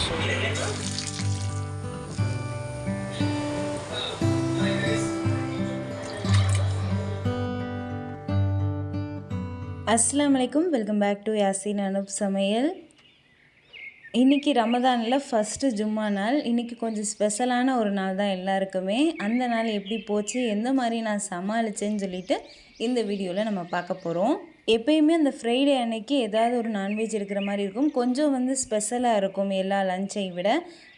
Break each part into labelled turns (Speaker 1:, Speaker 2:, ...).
Speaker 1: அஸ்லாம் வலைக்கும் welcome back to Yasin Anup சமையல் இன்றைக்கி ரமதானில் ஃபஸ்ட்டு ஜும்மா நாள். இன்றைக்கி கொஞ்சம் ஸ்பெஷலான ஒரு நாள் தான் எல்லாருக்குமே. அந்த நாள் எப்படி போச்சு? எந்த மாதிரி நான் சமாளித்தேன்னு சொல்லிட்டு இந்த வீடியோவில் நம்ம பார்க்க போகிறோம் எப்பயுமே அந்த ஃப்ரைடே அன்னைக்கு ஏதாவது ஒரு நான்வெஜ் இருக்கிற மாதிரி இருக்கும். கொஞ்சம் வந்து ஸ்பெஷலாக இருக்கும் எல்லா லஞ்சை விட.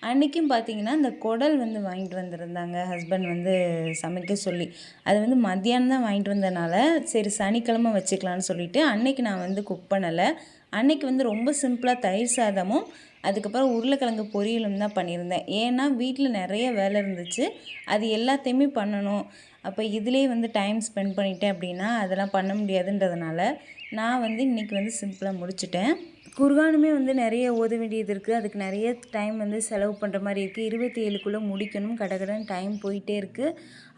Speaker 1: அன்றைக்கும் பார்த்தீங்கன்னா இந்த குடல் வந்து வாங்கிட்டு வந்திருந்தாங்க. ஹஸ்பண்ட் வந்து சமைக்க சொல்லி. அது வந்து மத்தியானம் தான் வாங்கிட்டு வந்தனால சரி சனிக்கிழமை வச்சுக்கலான்னு சொல்லிவிட்டு அன்னைக்கு நான் வந்து குக் பண்ணலை. அன்னைக்கு வந்து ரொம்ப சிம்பிளாக தயிர் சாதமும் அதுக்கப்புறம் உருளைக்கிழங்கு பொரியலும் தான் பண்ணியிருந்தேன். ஏன்னா வீட்டில் நிறைய வேலை இருந்துச்சு. அது எல்லாத்தையுமே பண்ணணும். அப்போ இதிலே வந்து டைம் ஸ்பெண்ட் பண்ணிட்டேன் அப்படின்னா அதெல்லாம் பண்ண முடியாதுன்றதுனால நான் வந்து இன்றைக்கி வந்து சிம்பிளாக முடிச்சிட்டேன். குர்கானுமே வந்து நிறைய ஓத வேண்டியது இருக்குது அதுக்கு நிறைய டைம் வந்து செலவு பண்ணுற மாதிரி இருக்குது இருபத்தி ஏழுக்குள்ளே முடிக்கணும் கடகடன் டைம் போயிட்டே இருக்குது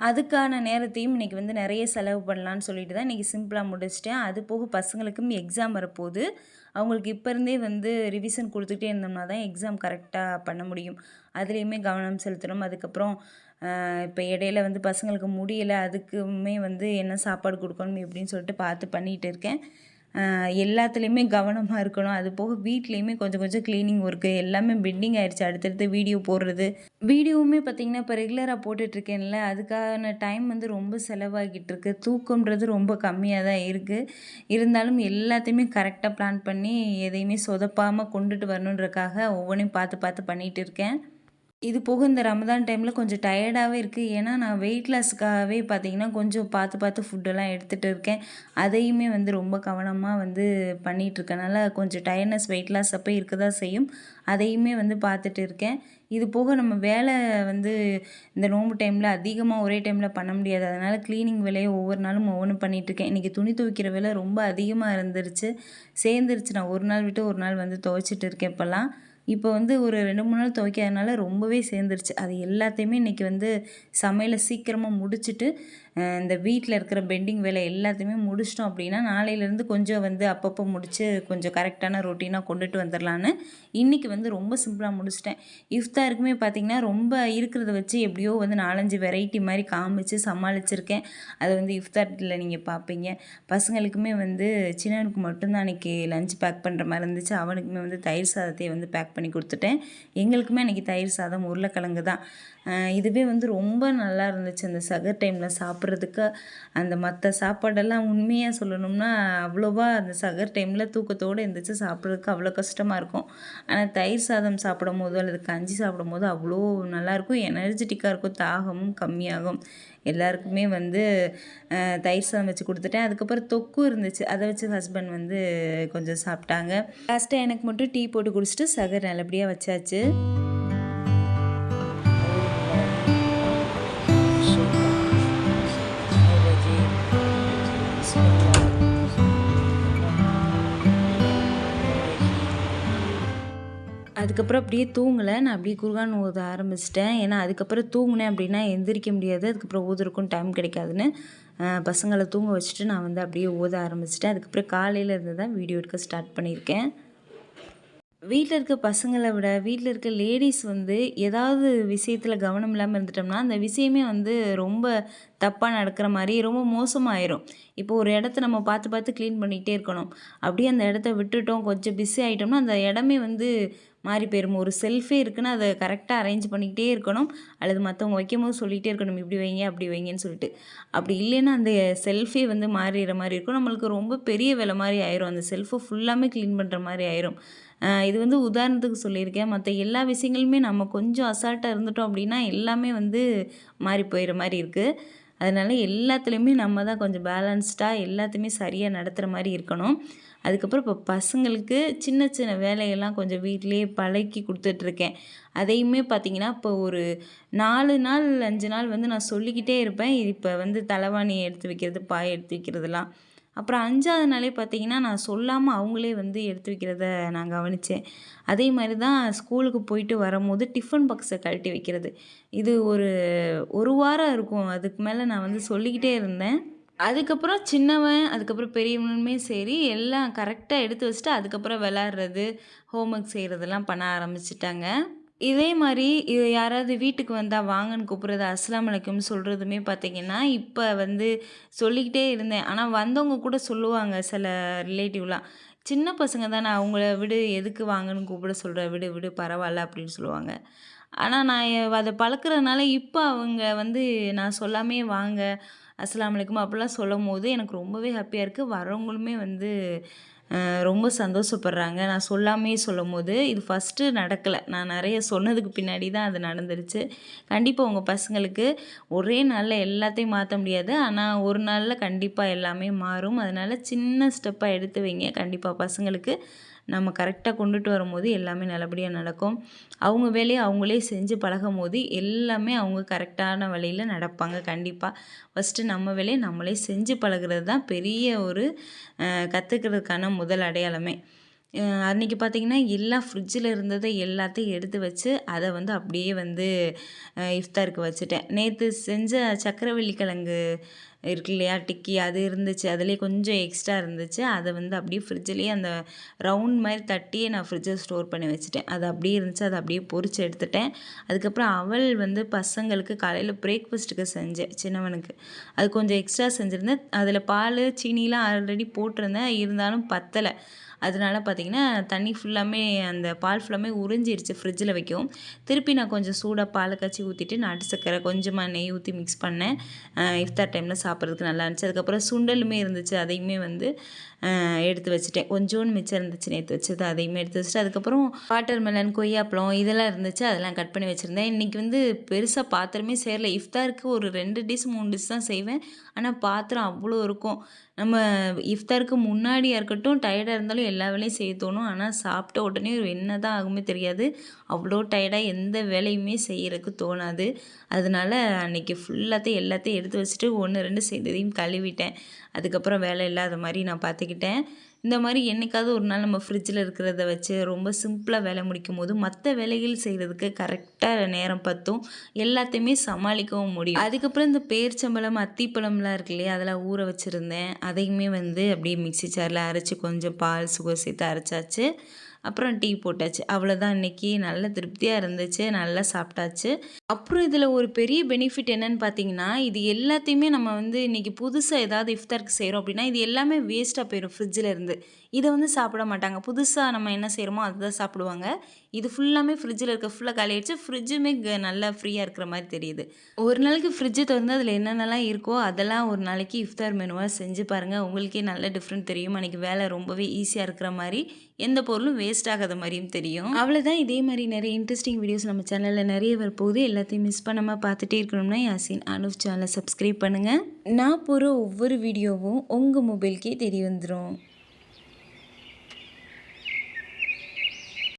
Speaker 1: அதுக்கான நேரத்தையும் இன்றைக்கி வந்து நிறைய செலவு பண்ணலான்னு சொல்லிட்டு தான் இன்றைக்கி சிம்பிளாக முடிச்சிட்டேன். அது போக பசங்களுக்கும் எக்ஸாம் வரப்போகுது. அவங்களுக்கு இப்போ இருந்தே வந்து ரிவிஷன் கொடுத்துக்கிட்டே இருந்தோம்னா தான் எக்ஸாம் கரெக்டாக பண்ண முடியும். அதுலேயுமே கவனம் செலுத்தணும். அதுக்கப்புறம் இப்போ இடையில வந்து பசங்களுக்கு முடியலை அதுக்குமே வந்து என்ன சாப்பாடு கொடுக்கணும் எப்படின்னு சொல்லிட்டு பார்த்து பண்ணிகிட்டு இருக்கேன். எல்லாத்துலேயுமே கவனமாக இருக்கணும். அது போக வீட்லேயுமே கொஞ்சம் கொஞ்சம் க்ளீனிங் ஒர்க்கு எல்லாமே பெண்டிங் ஆயிடுச்சு அடுத்தடுத்து வீடியோ போடுறது. வீடியோவுமே பார்த்திங்கன்னா இப்போ ரெகுலராக போட்டுட்ருக்கேன்ல. அதுக்கான டைம் வந்து ரொம்ப செலவாகிட்டு இருக்கு. தூக்கம்ன்றது ரொம்ப கம்மியாக தான் இருக்குது இருந்தாலும் எல்லாத்தையுமே கரெக்டாக பிளான் பண்ணி எதையுமே சொதப்பாமல் கொண்டுட்டு வரணுன்றக்காக ஒவ்வொன்றையும் பார்த்து பார்த்து பண்ணிகிட்டு இருக்கேன். இது போக இந்த ரமதான் டைமில் கொஞ்சம் டயர்டாகவே இருக்குது ஏன்னா நான் வெயிட் லாஸுக்காகவே பார்த்தீங்கன்னா கொஞ்சம் பார்த்து பார்த்து ஃபுட்டெல்லாம் எடுத்துகிட்டு இருக்கேன். அதையுமே வந்து ரொம்ப கவனமாக வந்து பண்ணிகிட்ருக்கனால கொஞ்சம் டயர்னஸ் வெயிட் லாஸ் அப்போ இருக்க தான் செய்யும். அதையுமே வந்து பார்த்துட்டு இருக்கேன். இது போக நம்ம வேலை வந்து இந்த நோம்பு டைமில் அதிகமாக ஒரே டைமில் பண்ண முடியாது. அதனால் க்ளீனிங் வேலையை ஒவ்வொரு நாளும் ஒவ்வொன்று பண்ணிகிட்ருக்கேன் இன்றைக்கி துணி துவைக்கிற வேலை ரொம்ப அதிகமாக இருந்துருச்சு. சேர்ந்துருச்சு. நான் ஒரு நாள் விட்டு ஒரு நாள் வந்து துவைச்சிட்டு இருக்கேன் இப்போல்லாம். இப்போ வந்து ஒரு ரெண்டு மூணு நாள் துவைக்காதனால ரொம்பவே சேர்ந்துருச்சு. அது எல்லாத்தையுமே இன்றைக்கி வந்து சமையலை சீக்கிரமாக முடிச்சுட்டு இந்த வீட்டில் இருக்கிற பெண்டிங் வேலை எல்லாத்தையுமே முடிச்சிட்டோம் அப்படின்னா நாளையிலேருந்து கொஞ்சம் வந்து அப்பப்போ முடித்து கொஞ்சம் கரெக்டான ரொட்டீனாக கொண்டுட்டு வந்துடலான்னு இன்றைக்கி வந்து ரொம்ப சிம்பிளாக முடிச்சிட்டேன். இஃப்தாருக்குமே பார்த்திங்கன்னா ரொம்ப இருக்கிறத வச்சு எப்படியோ வந்து நாலஞ்சு வெரைட்டி மாதிரி காமிச்சு சமாளிச்சிருக்கேன். அதை வந்து இஃப்தாரில் நீங்கள் பார்ப்பீங்க பசங்களுக்குமே வந்து சின்னவனுக்கு மட்டும்தான் அன்றைக்கி லஞ்ச் பேக் பண்ணுற மாதிரி இருந்துச்சு. அவனுக்குமே வந்து தயிர் சாதத்தை வந்து பேக் பண்ணி கொடுத்துட்டேன். எங்களுக்குமே அன்றைக்கி தயிர் சாதம் உருளைக்கிழங்கு தான் இதுவே வந்து ரொம்ப நல்லா இருந்துச்சு. அந்த சகர் டைமில் சாப்பிட்றதுக்கு அந்த மற்ற சாப்பாடெல்லாம் உண்மையாக சொல்லணும்னா அவ்வளோவா அந்த சகர் டைமில் தூக்கத்தோடு எழுந்திரிச்சு சாப்பிட்றதுக்கு அவ்வளோ கஷ்டமாக இருக்கும். ஆனால் தயிர் சாதம் சாப்பிடும் போது அல்லது கஞ்சி சாப்பிடும் போது அவ்வளோ நல்லாயிருக்கும். எனர்ஜெட்டிக்காக இருக்கும். தாகமும் கம்மியாகும். எல்லாருக்குமே வந்து தயிர் சாதம் வச்சு கொடுத்துட்டேன். அதுக்கப்புறம் தொக்கு இருந்துச்சு. அதை வச்சு ஹஸ்பண்ட் வந்து கொஞ்சம் சாப்பிட்டாங்க. லாஸ்ட்டாக எனக்கு மட்டும் டீ போட்டு குடிச்சிட்டு சகர் நல்லபடியாக வச்சாச்சு. அதுக்கப்புறம் அப்படியே தூங்கலை. நான் அப்படியே குர்கான் ஓத ஆரம்பிச்சிட்டேன். ஏன்னா அதுக்கப்புறம் தூங்கினேன் அப்படின்னா எந்திரிக்க முடியாது. அதுக்கப்புறம் ஓதுறக்கும் டைம் கிடைக்காதுன்னு பசங்களை தூங்க வச்சுட்டு நான் வந்து அப்படியே ஓத ஆரம்பிச்சிட்டேன். அதுக்கப்புறம் காலையில் இருந்து தான் வீடியோ எடுக்க ஸ்டார்ட் பண்ணியிருக்கேன். வீட்டில் இருக்க பசங்களை விட வீட்டில் இருக்க லேடிஸ் வந்து ஏதாவது விஷயத்தில் கவனம் இல்லாமல் இருந்துட்டோம்னா அந்த விஷயமே வந்து ரொம்ப தப்பாக நடக்கிற மாதிரி ரொம்ப மோசமாயிரும். இப்போ ஒரு இடத்த நம்ம பார்த்து பார்த்து க்ளீன் பண்ணிகிட்டே இருக்கணும். அப்படியே அந்த இடத்த விட்டுட்டோம் கொஞ்சம் பிஸி ஆகிட்டோம்னா அந்த இடமே வந்து மாறி போயிடும் ஒரு செல்ஃபே இருக்குன்னா அதை கரெக்டாக அரேஞ்ச் பண்ணிக்கிட்டே இருக்கணும். அல்லது மற்றவங்க வைக்கும் போது சொல்லிகிட்டே இருக்கணும். இப்படி வைங்க அப்படி வைங்கன்னு சொல்லிட்டு. அப்படி இல்லைன்னா அந்த செல்ஃபே வந்து மாறிடுற மாதிரி இருக்கும். நம்மளுக்கு ரொம்ப பெரிய வேலை மாதிரி ஆயிரும். அந்த செல்ஃபை ஃபுல்லாமே க்ளீன் பண்ணுற மாதிரி ஆயிரும். இது வந்து உதாரணத்துக்கு சொல்லியிருக்கேன். மற்ற எல்லா விஷயங்களுமே நம்ம கொஞ்சம் அசால்ட்டாக இருந்துட்டோம் அப்படின்னா எல்லாமே வந்து மாறி போயிடுற மாதிரி இருக்குது அதனால் எல்லாத்துலேயுமே நம்ம தான் கொஞ்சம் பேலன்ஸ்டாக எல்லாத்தையுமே சரியாக நடத்துகிற மாதிரி இருக்கணும். அதுக்கப்புறம் இப்போ பசங்களுக்கு சின்ன சின்ன வேலையெல்லாம் கொஞ்சம் வீட்டிலேயே பழக்கி கொடுத்துட்ருக்கேன். அதையுமே பார்த்திங்கன்னா இப்போ ஒரு நாலு நாள் அஞ்சு நாள் வந்து நான் சொல்லிக்கிட்டே இருப்பேன். இப்போ வந்து தலைவாணி எடுத்து வைக்கிறது பாய் எடுத்து வைக்கிறதுலாம். அப்புறம் அஞ்சாவது நாளே பார்த்திங்கன்னா நான் சொல்லாமல் அவங்களே வந்து எடுத்து வைக்கிறத நான் கவனித்தேன் அதே மாதிரி தான் ஸ்கூலுக்கு போயிட்டு வரும்போது டிஃபன் பாக்ஸை கழட்டி வைக்கிறது. இது ஒரு ஒரு வாரம் இருக்கும். அதுக்கு மேலே நான் வந்து சொல்லிக்கிட்டே இருந்தேன். அதுக்கப்புறம் சின்னவன் அதுக்கப்புறம் பெரியவனுமே சரி எல்லாம் கரெக்டாக எடுத்து வச்சுட்டு அதுக்கப்புறம் விளாட்றது ஹோம் ஒர்க் செய்கிறதெல்லாம் பண்ண ஆரம்பிச்சிட்டாங்க. இதே மாதிரி இது யாராவது வீட்டுக்கு வந்தால் வாங்கன்னு கூப்பிட்றது அஸ்லாம் வலைக்கும்னு சொல்கிறதுமே பார்த்தீங்கன்னா இப்போ வந்து சொல்லிக்கிட்டே இருந்தேன். ஆனால் வந்தவங்க கூட சொல்லுவாங்க சில ரிலேட்டிவ்லாம் சின்ன பசங்க தானே அவங்கள விடு எதுக்கு வாங்கன்னு கூப்பிட சொல்கிற விடு விடு பரவாயில்ல அப்படின்னு சொல்லுவாங்க. ஆனால் நான் அதை பழக்கிறதுனால இப்போ அவங்க வந்து நான் சொல்லாமே வாங்க அஸ்லாம் அலைக்கும் அப்படிலாம் சொல்லும் போது எனக்கு ரொம்பவே ஹாப்பியாக இருக்குது வரவங்களுமே வந்து ரொம்ப சந்தோஷப்படுறாங்க. நான் சொல்லாமே சொல்லும் போது இது ஃபஸ்ட்டு நடக்கலை. நான் நிறைய சொன்னதுக்கு பின்னாடி தான் அது நடந்துருச்சு. கண்டிப்பாக உங்கள் பசங்களுக்கு ஒரே நாளில் எல்லாத்தையும் மாற்ற முடியாது. ஆனால் ஒரு நாளில் கண்டிப்பாக எல்லாமே மாறும். அதனால் சின்ன ஸ்டெப்பாக எடுத்து வைங்க. கண்டிப்பாக பசங்களுக்கு நம்ம கரெக்டாக கொண்டுட்டு வரும்போது எல்லாமே நல்லபடியாக நடக்கும். அவங்க வேலையை அவங்களே செஞ்சு பழகும் போது எல்லாமே அவங்க கரெக்டான வழியில் நடப்பாங்க. கண்டிப்பாக ஃபஸ்ட்டு நம்ம வேலையை நம்மளே செஞ்சு பழகுறது தான் பெரிய ஒரு கற்றுக்கிறதுக்கான முதல் அடையாளமே. அன்றைக்கி பார்த்தீங்கன்னா எல்லா ஃப்ரிட்ஜில் இருந்ததை எல்லாத்தையும் எடுத்து வச்சு அதை வந்து அப்படியே வந்து இஃப்தாருக்கு வச்சுட்டேன். நேற்று செஞ்ச சக்கரவள்ளி கிழங்கு இருக்கு இல்லையா? டிக்கி அது இருந்துச்சு. அதுலேயே கொஞ்சம் எக்ஸ்ட்ரா இருந்துச்சு. அதை வந்து அப்படியே ஃப்ரிட்ஜ்லேயே அந்த ரவுண்ட் மாதிரி தட்டியே நான் ஃப்ரிட்ஜில் ஸ்டோர் பண்ணி வச்சுட்டேன். அது அப்படியே இருந்துச்சு. அதை அப்படியே பொறிச்சு எடுத்துட்டேன். அதுக்கப்புறம் அவள் வந்து பசங்களுக்கு காலையில் பிரேக்ஃபாஸ்ட்டுக்கு செஞ்சேன் சின்னவனுக்கு. அது கொஞ்சம் எக்ஸ்ட்ரா செஞ்சுருந்தேன். அதில் பால் சீனிலாம் ஆல்ரெடி போட்டிருந்தேன். இருந்தாலும் பத்தலை. அதனால பார்த்தீங்கன்னா தண்ணி ஃபுல்லாமே அந்த பால் ஃபுல்லாமே உறிஞ்சிருச்சு ஃப்ரிட்ஜில் வைக்கும் திருப்பி நான் கொஞ்சம் சூடாக பாலை காய்ச்சி ஊற்றிட்டு நாட்டு சக்கரை கொஞ்சமாக நெய் ஊற்றி மிக்ஸ் பண்ணேன். இஃப்தார் டைமில் சாப்பிட்றதுக்கு நல்லா இருந்துச்சு. அதுக்கப்புறம் சுண்டலுமே இருந்துச்சு. அதையுமே வந்து எடுத்து வச்சுட்டேன். கொஞ்சோன்னு மிச்சம் இருந்துச்சு நேற்று வச்சது அதையுமே எடுத்து வச்சுட்டு அதுக்கப்புறம் வாட்டர் மெலன் கொய்யாப்பழம் இதெல்லாம் இருந்துச்சு அதெல்லாம் கட் பண்ணி வச்சுருந்தேன். இன்றைக்கி வந்து பெருசாக பாத்திரமே சேரல. இஃப்தாருக்கு ஒரு ரெண்டு டிஷ் மூணு டிஷ் தான் செய்வேன். ஆனால் பாத்திரம் அவ்வளோ இருக்கும். நம்ம இஃப்தாருக்கு முன்னாடியாக இருக்கட்டும் டயர்டாக இருந்தாலும் எல்லா வேலையும் செய்ய தோணும். ஆனால் சாப்பிட்ட உடனே என்ன தான் ஆகுமே தெரியாது. அவ்வளோ டயர்டாக எந்த வேலையுமே செய்கிறதுக்கு தோணாது. அதனால அன்றைக்கி ஃபுல்லாத்தையும் எல்லாத்தையும் எடுத்து வச்சுட்டு ஒன்று ரெண்டு செய்ததையும் கழுவிட்டேன். அதுக்கப்புறம் வேலை இல்லாத மாதிரி நான் பார்த்துக்கிட்டேன் இந்த மாதிரி என்னைக்காவது ஒரு நாள் நம்ம ஃப்ரிட்ஜில் இருக்கிறத வச்சு ரொம்ப சிம்பிளாக வேலை முடிக்கும் போது மற்ற வேலைகள் செய்கிறதுக்கு கரெக்டாக நேரம் பத்தும். எல்லாத்தையுமே சமாளிக்கவும் முடியும். அதுக்கப்புறம் இந்த பேர்ச்சம்பழம் அத்திப்பழம்லாம் இருக்கு இல்லையா அதெல்லாம் ஊற வச்சுருந்தேன். அதையுமே வந்து அப்படியே மிக்ஸி ஜாரில் அரைச்சி கொஞ்சம் பால் சுகர் சேர்த்து அரைச்சாச்சு. அப்புறம் டீ போட்டாச்சு. அவ்வளோதான் இன்றைக்கி நல்ல திருப்தியாக இருந்துச்சு. நல்லா சாப்பிட்டாச்சு. அப்புறம் இதில் ஒரு பெரிய பெனிஃபிட் என்னன்னு பார்த்தீங்கன்னா இது எல்லாத்தையுமே நம்ம வந்து இன்னைக்கு புதுசாக ஏதாவது இஃப்தாருக்கு செய்கிறோம் அப்படின்னா இது எல்லாமே வேஸ்ட்டாக போயிடும் ஃப்ரிட்ஜில் இருந்து. இதை வந்து சாப்பிட மாட்டாங்க. புதுசாக நம்ம என்ன செய்கிறோமோ அதுதான் சாப்பிடுவாங்க. இது ஃபுல்லாமே ஃப்ரிட்ஜில் இருக்க ஃபுல்லாக காலி ஆயிடுச்சு. ஃப்ரிட்ஜுமே நல்லா ஃப்ரீயாக இருக்கிற மாதிரி தெரியுது. ஒரு நாளைக்கு ஃப்ரிட்ஜை திறந்து அதில் என்னென்னலாம் இருக்கோ அதெல்லாம் ஒரு நாளைக்கு இஃப்தார் மெனுவாக செஞ்சு பாருங்கள் உங்களுக்கே நல்ல டிஃப்ரெண்ட் தெரியும். அன்றைக்கி வேலை ரொம்பவே ஈஸியாக இருக்கிற மாதிரி எந்த பொருளும் வேஸ்ட் ஆகாத மாதிரியும் தெரியும். அவ்வளோதான் இதே மாதிரி நிறைய இன்ட்ரெஸ்டிங் வீடியோஸ் நம்ம சேனலில் நிறைய வரப்போகுது. எல்லாத்தையும் மிஸ் பண்ணாமல் பார்த்துட்டே இருக்கணும்னா யாசின் அனுப் சேனலை சப்ஸ்கிரைப் பண்ணுங்கள் நான் போகிற ஒவ்வொரு வீடியோவும் உங்கள் மொபைலுக்கே தெரிய வந்துடும்